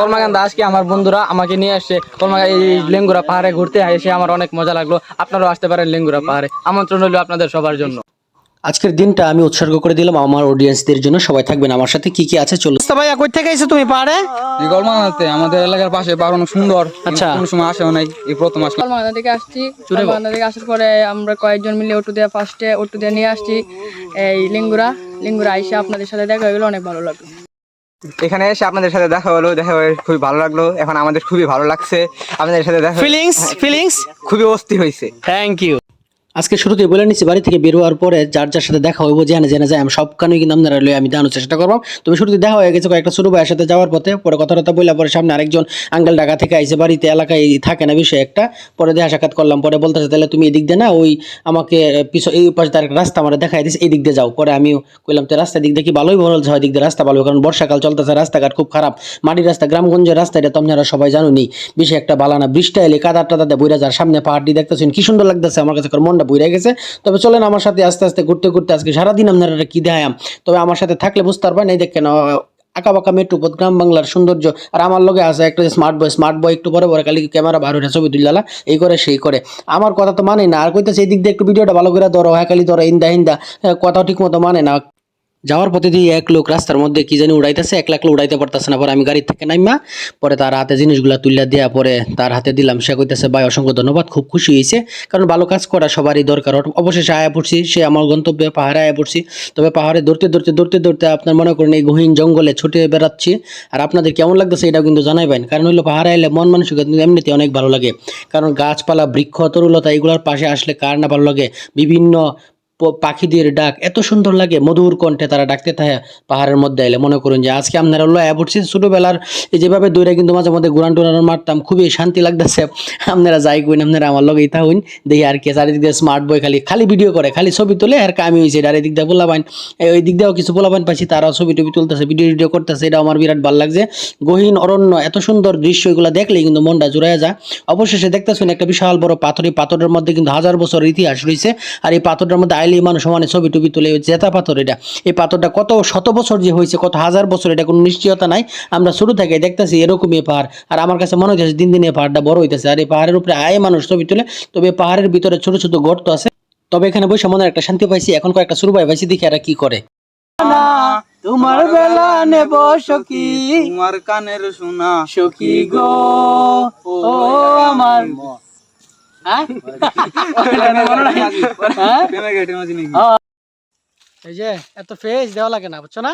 কলমাকান্দা আজকে আমার বন্ধুরা আমাকে নিয়ে আসছে। কলমা এই লেঙ্গুরা পাহাড়ে ঘুরতে এসে আমার অনেক মজা লাগল। আপনারাও আসতে পারেন লেঙ্গুরা পাহাড়ে। আমন্ত্রণ হলো আপনাদের সবার জন্য। আজকের দিনটা আমি উৎসর্গ করে দিলাম আমার অডিয়েন্সদের জন্য। সবাই থাকবেন আমার সাথে। কি কি আছে? চলো। তো ভাইয়া কই থেকে এসে তুমি পাহাড়ে? গলমাতে আমাদের এলাকার পাশে পাহাড় অনেক সুন্দর। আচ্ছা। কোনো সময় আসেও নাই। এই প্রথম আসলাম। কলমাকান্দা থেকে আসছি। কলমাকান্দা থেকে আসার পরে আমরা কয়েকজন মিলে অটো দিয়ে ফার্স্টে অটো দিয়ে নিয়ে আসছি। এই লিঙ্গুরা লিঙ্গুরা আইসা আপনাদের সাথে দেখা হয়ে গেলো অনেক ভালো লাগল। এখানে এসে আপনাদের সাথে দেখা হলো দেখা হয়ে খুবই ভালো লাগল। এখন আমাদের খুবই ভালো লাগছে। আপনাদের সাথে দেখা ফিলিংস ফিলিংস খুবই অস্থি হয়েছে থ্যাংক ইউ আজকে শুরুতে বলে নিচ্ছি বাড়ি থেকে বেরোয়ার পরে যার যার সাথে দেখা হইব জেনে জেনে যায় আমি সব কানুই কিন্তু আপনারা লই আমি জানার চেষ্টা করব। তুমি শুরুতে দেখা হয়ে গেছে কয়েকটা ছোট ভাইয়ের সাথে যাওয়ার পথে, পরে কথা টথা বললাম পরে সামনে আরেকজন আঙ্কেল ঢাকা থেকে আইসে বাড়িতে এলাকায় থাকে না বিষয় একটা, পরে দেখা সাক্ষাৎ করলাম, পরে বলতেছে, তাহলে তুমি এদিক দিয়ে না, ওই আমাকে পিছ, এই পাশে তার রাস্তা আমার দেখাই দিস এই দিক দিয়ে যাও। পরে আমিও কইলাম, তো রাস্তা দিক দিয়ে কি ভালোই বলছে হয় দিক দিয়ে রাস্তা ভালো, কারণ বর্ষাকাল চলতেছে, রাস্তাঘাট খুব খারাপ। মাটির রাস্তা, গ্রামগঞ্জের রাস্তা, এটা তো আপনারা সবাই জানুনি বেশি একটা বালানা, বৃষ্টি এলে কাদার টাদাতে বইরা যার সামনে পাহাড়টি দেখতেছেন, কি সুন্দর লাগতেছে আমার কাছে, কারণ মনটা বইরা গেছে। তবে চলেন আমার সাথে আস্তে আস্তে ঘুরতে ঘুরতে আজকে সারাদিন আপনারা কি দেখায়াম তবে আমার সাথে থাকলে বুঝতে পারবেন এই দেখেন আঁকা বাঁকা মেট্রোপথ গ্রাম বাংলার সৌন্দর্য। আর আমার লগে আছে একটা স্মার্ট বয় স্মার্ট বয় একটু পরে পরে কালি ক্যামেরা হয়ে ছবি তুললা এই করে সেই করে। আমার কথা তো মানে না আর কইতে সেই দিক দিয়ে একটু ভিডিওটা ভালো করে ধরো হ্যাঁ খালি ধরো ইন্দা হিন্দা হ্যাঁ, কথা ঠিক মতো মানে না। যাওয়ার পথে দিয়ে এক লোক রাস্তার মধ্যে কি জানি উড়াইতেছে, এক লাখ উড়াইতে পারতেছে না। পরে আমি গাড়ি থেকে নাইমা, পরে তার হাতে জিনিসগুলো তুলিয়া দেওয়া পরে তার হাতে দিলাম। সে কইতেছে, ভাই, অসংখ্য ধন্যবাদ, খুব খুশি হয়েছে কারণ ভালো কাজ করা সবারই দরকার। অবশেষে আয়া পড়ছি, সে আমার গন্তব্যে পাহাড়ে আয়া পড়ছি। তবে পাহাড়ে দৌড়তে দৌড়তে দৌড়তে দৌড়তে আপনার মনে করেন এই গহীন জঙ্গলে ছুটে বেড়াচ্ছি। আর আপনাদের কেমন লাগতেছে এটাও কিন্তু জানাইবেন। কারণ হলো পাহাড়ে এলে মন কিন্তু এমনিতে অনেক ভালো লাগে। কারণ গাছপালা, বৃক্ষ, তরুলতা, এগুলোর পাশে আসলে কার না ভালো লাগে? বিভিন্ন পাখিদের ডাক, এত সুন্দর লাগে, মধুর কণ্ঠে তারা ডাকতে থাকে পাহাড়ের মধ্যে এলে। মনে করুন যে আজকে আপনারা হলো অ্যাবুটছি ছোটোবেলার যেভাবে দৌড়ে কিন্তু মাঝে মধ্যে গুরান টুরান মারতাম, খুবই শান্তি লাগতেছে। আপনারা যাই কইন, আপনারা আমার লগে ইতা হইন, দেখি আর কি চারিদিক দিয়ে স্মার্ট বই খালি খালি ভিডিও করে, খালি ছবি তোলে, আর কামি হয়েছে আর এদিক দিয়ে বললাম ওই দিক দিয়েও কিছু বলাবান পাইছি, তারাও ছবি টবি তুলতেছে ভিডিও ভিডিও করতেছে এটা আমার বিরাট ভালো লাগছে। গহীন অরণ্য, এত সুন্দর দৃশ্য এগুলো দেখলেই কিন্তু মনটা জুড়াইয়া যায়। অবশেষে দেখতেছেন একটা বিশাল বড় পাথর, এই পাথরের মধ্যে কিন্তু হাজার বছরের ইতিহাস রয়েছে আর এই পাথরটার মধ্যে আইলে মানুষ সমানে ছবি টবি তুলে জেতা পাথর এটা। এই পাথরটা কত শত বছর যে হয়েছে কত হাজার বছর এটা কোনো নিশ্চয়তা নাই। আমরা শুরু থেকে দেখতেছি এরকমই পাহাড়। আর আমার কাছে মনে হচ্ছে দিন দিন এই পাহাড়টা বড় হইতেছে। আর এই পাহাড়ের উপরে আয় মানুষ ছবি তুলে। তবে এই পাহাড়ের ভিতরে ছোট ছোট গর্ত আছে। তবে এখানে বসে মনে একটা শান্তি পাইছি। এখন কয়েকটা শুরু পাই পাইছি দেখি এরা কি করে। তোমার বেলা নেব সখী। তোমার কানের শোনা সখী গো ও আমার? এই যে এত ফেস দেওয়া লাগে না বুঝছ না?